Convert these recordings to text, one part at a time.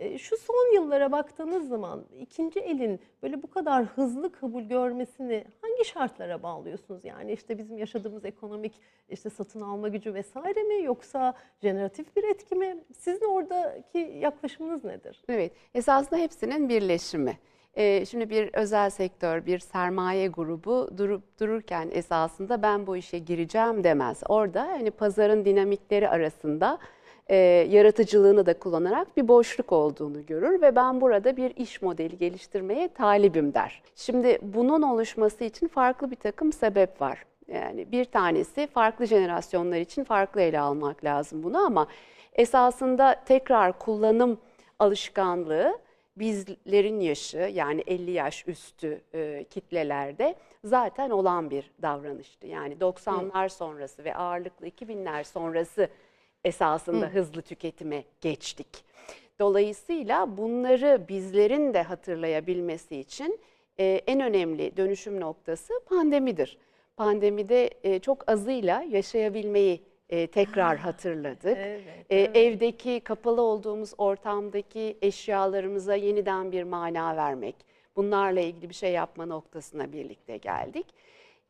E, Şu son yıllara baktığınız zaman ikinci elin böyle bu kadar hızlı kabul görmesini hangi şartlara bağlıyorsunuz? Yani işte bizim yaşadığımız ekonomik işte satın alma gücü vesaire mi yoksa jeneratif bir etki mi? Sizin oradaki yaklaşımınız nedir? Evet, esasında hepsinin birleşimi. Ee, şimdi bir özel sektör, bir sermaye grubu durup dururken esasında ben bu işe gireceğim demez. Orada hani pazarın dinamikleri arasında e, yaratıcılığını da kullanarak bir boşluk olduğunu görür ve ben burada bir iş modeli geliştirmeye talibim der. Şimdi bunun oluşması için farklı bir takım sebep var. Yani bir tanesi farklı jenerasyonlar için farklı ele almak lazım bunu ama esasında tekrar kullanım alışkanlığı bizlerin yaşı yani 50 yaş üstü e, kitlelerde zaten olan bir davranıştı. Yani 90'lar sonrası ve ağırlıklı 2000'ler sonrası esasında hızlı tüketime geçtik. Dolayısıyla bunları bizlerin de hatırlayabilmesi için e, en önemli dönüşüm noktası pandemidir. Pandemide e, çok azıyla yaşayabilmeyi e, tekrar hatırladık. Evet, E, evet. Evdeki kapalı olduğumuz ortamdaki eşyalarımıza yeniden bir mana vermek, bunlarla ilgili bir şey yapma noktasına birlikte geldik.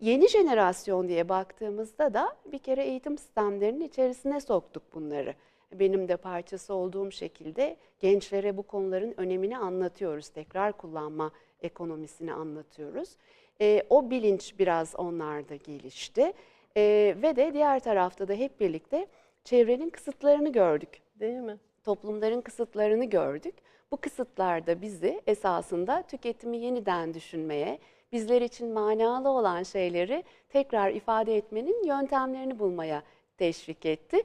Yeni jenerasyon diye baktığımızda da bir kere eğitim sistemlerinin içerisine soktuk bunları. Benim de parçası olduğum şekilde gençlere bu konuların önemini anlatıyoruz. Tekrar kullanma ekonomisini anlatıyoruz. E, o bilinç biraz onlarda gelişti. E, ve de diğer tarafta da hep birlikte çevrenin kısıtlarını gördük Değil mi? toplumların kısıtlarını gördük. Bu kısıtlar da bizi esasında tüketimi yeniden düşünmeye, bizler için manalı olan şeyleri tekrar ifade etmenin yöntemlerini bulmaya teşvik etti.